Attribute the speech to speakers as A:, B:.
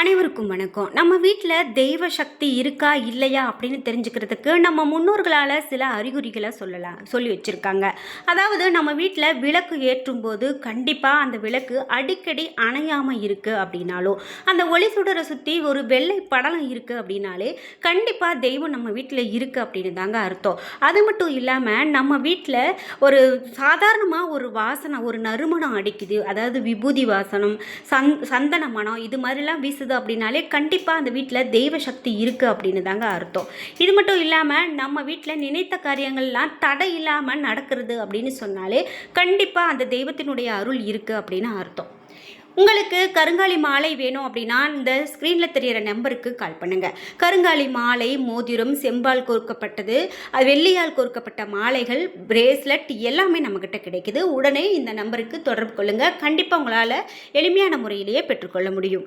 A: அனைவருக்கும் வணக்கம். நம்ம வீட்டில் தெய்வ சக்தி இருக்கா இல்லையா அப்படின்னு தெரிஞ்சுக்கிறதுக்கு நம்ம முன்னோர்களால் சில அறிகுறிகளை சொல்லலாம் சொல்லி வச்சுருக்காங்க. அதாவது நம்ம வீட்டில் விளக்கு ஏற்றும் போது கண்டிப்பாக அந்த விளக்கு அடிக்கடி அணையாமல் இருக்குது அப்படின்னாலும் அந்த ஒளி சுடரை சுற்றி ஒரு வெள்ளை படலம் இருக்குது அப்படின்னாலே கண்டிப்பாக தெய்வம் நம்ம வீட்டில் இருக்குது அப்படின்னு தாங்க அர்த்தம். அது மட்டும் இல்லாமல் நம்ம வீட்டில் ஒரு சாதாரணமாக ஒரு வாசனை ஒரு நறுமணம் அடிக்குது. அதாவது விபூதி வாசனம் சந் சந்தன மனம் இது மாதிரிலாம் வீசுது அப்படின்னாலே கண்டிப்பாக அந்த வீட்டில் தெய்வ சக்தி இருக்குது அப்படின்னு தாங்க அர்த்தம். இது மட்டும் இல்லாமல் நம்ம வீட்டில் நினைத்த காரியங்கள்லாம் தடை இல்லாமல் நடக்கிறது அப்படின்னு சொன்னாலே கண்டிப்பாக அந்த தெய்வத்தினுடைய அருள் இருக்குது அப்படின்னு அர்த்தம். உங்களுக்கு கருங்காலி மாலை வேணும் அப்படின்னா இந்த ஸ்க்ரீனில் தெரியிற நம்பருக்கு கால் பண்ணுங்கள் கருங்காலி மாலை மோதிரம் செம்பால் கோர்க்கப்பட்டது அது வெள்ளியால் கோர்க்கப்பட்ட மாலைகள் பிரேஸ்லெட் எல்லாமே நம்மக்கிட்ட கிடைக்குது. உடனே இந்த நம்பருக்கு தொடர்பு கொள்ளுங்கள் கண்டிப்பாக உங்களால் எளிமையான முறையிலேயே பெற்றுக்கொள்ள முடியும்.